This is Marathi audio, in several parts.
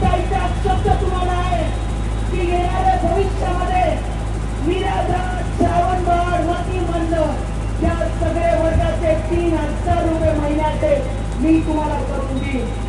जायचा शब्द तुम्हाला आहे की येणाऱ्या भविष्यामध्ये निराधार श्रावणबाळ मतिमंद या सगळ्या वर्गाचे तीन हजार रुपये महिन्याचे मी तुम्हाला करून देईन.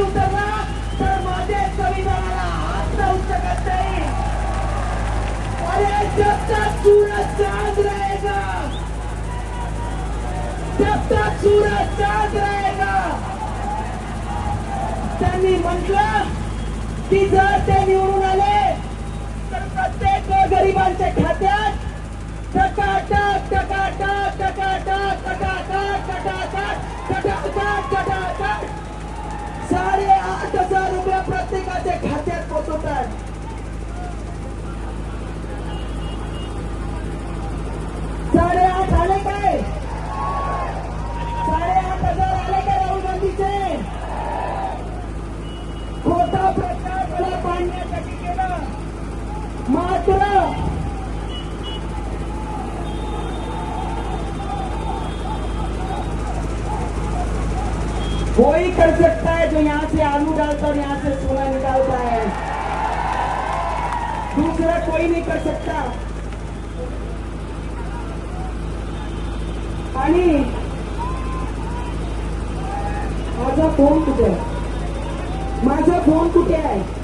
वरतून उतरला तर माझे संविधानाला हात लावू शकत नाही. अरे जब तक सूरज चांद रहेगा. जब तक सूरज चांद रहेगा. त्यांनी म्हटलं की जर ते निवडून आले तर प्रत्येक गरिबांचे खाते कोई कर सकता है जो यहाँ से आलू डालता और यहाँ से सोना निकालता है। दूसरा कोई नहीं कर सकता। आणि माझा फोन कुठे आहे? माझा फोन कुठे आहे?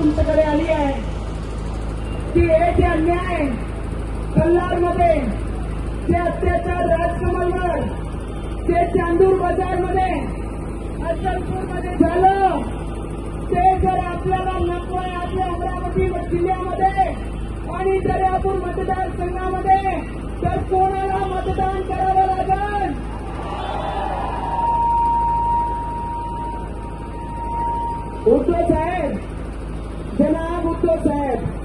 तुमच्याकडे आली आहे. की हे जे अन्याय कल्लारमध्ये ते अत्याचार राजकमलवर ते चांदूर बाजारमध्ये अचलपूरमध्ये झालं. ते जर आपल्याला नको आहे आपल्या अमरावती जिल्ह्यामध्ये आणि दर्यापूर मतदारसंघामध्ये तर कोणाला मतदान करावं लागेल? उद्धव साहेब जनाब उद्धव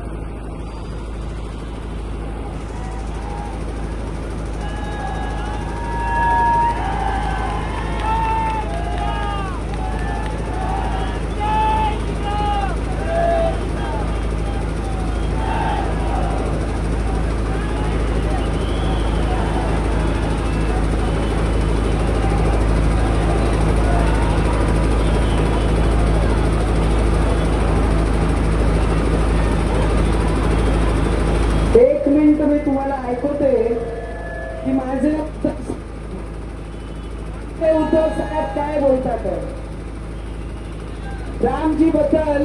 तुम्हाला ऐकवते की माझे उद्धव साहेब काय बोलतात? रामजी बद्दल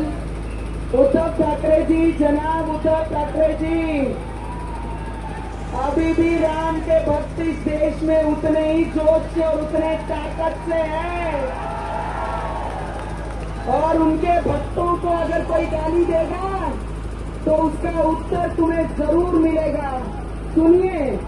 उद्धव ठाकरे जी जनाब उद्धव ठाकरे जी अभी भी राम के भक्त इस देश में उतने ही जोश से और उतने ताकत से हैं। और उनके भक्तों को अगर कोई गाली देगा तो उसका उत्तर तुम्हें जरूर मिलेगा। सुनिए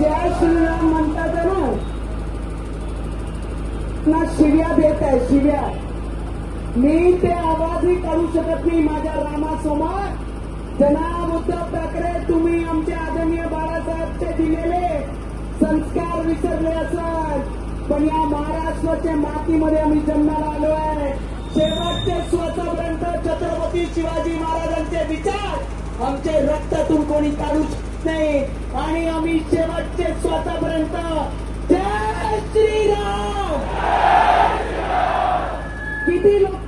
जे जय म्हणतात ना. ना शिव्या देत आहे शिव्या. मी ते आवाजही काढू शकत नाही माझ्या रामासमोर. जनाब उद्धव ठाकरे तुम्ही आमचे आदरणीय बाळासाहेबचे दिलेले संस्कार विसरले असत पण या महाराष्ट्राच्या मातीमध्ये आम्ही जन्माला आलो आहे. शेवटचे स्वतःपर्यंत छत्रपती शिवाजी महाराजांचे विचार आमचे रक्तातून कोणी काढू शकत नाही. आणि आम्ही शेवटचे स्वतःपर्यंत. जय श्रीराम! किती लोक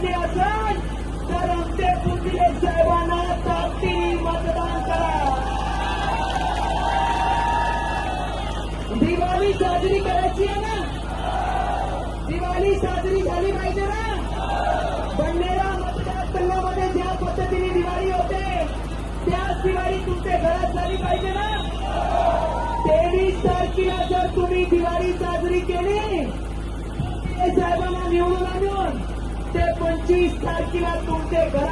कोरा असेल तर आमचे पुतळे साहेबांना ताकदीने मतदान करा. दिवाळी साजरी करायची आहे ना? दिवाळी साजरी झाली पाहिजे ना? बंडेरा मतदारसंघामध्ये ज्या पद्धतीने दिवाळी होते त्याच दिवाळी तुमच्या घरात झाली पाहिजे ना? तेवीस तारखेला जर तुम्ही दिवाळी साजरी केली साहेबांना निवडून आणून ते पंचवीस तारखेला तुमचे घरा